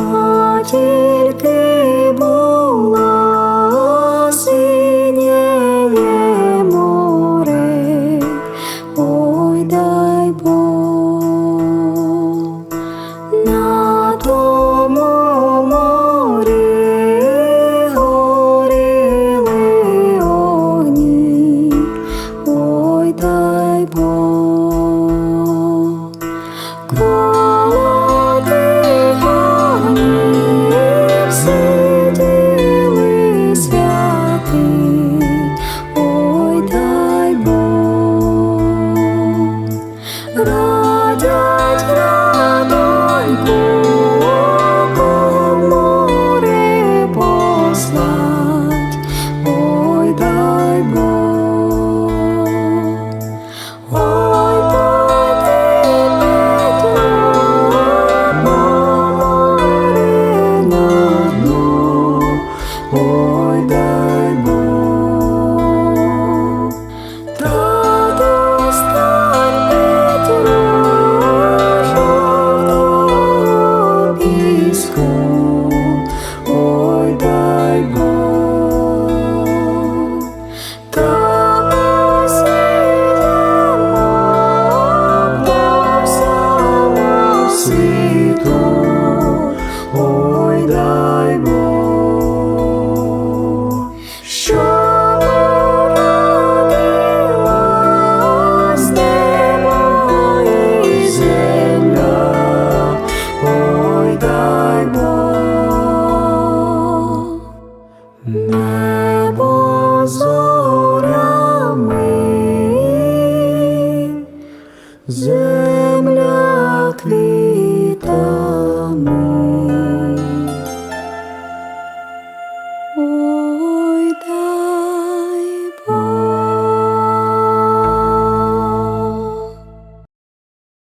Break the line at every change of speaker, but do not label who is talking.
а тільки була синє море, ой дай Бог. Lord.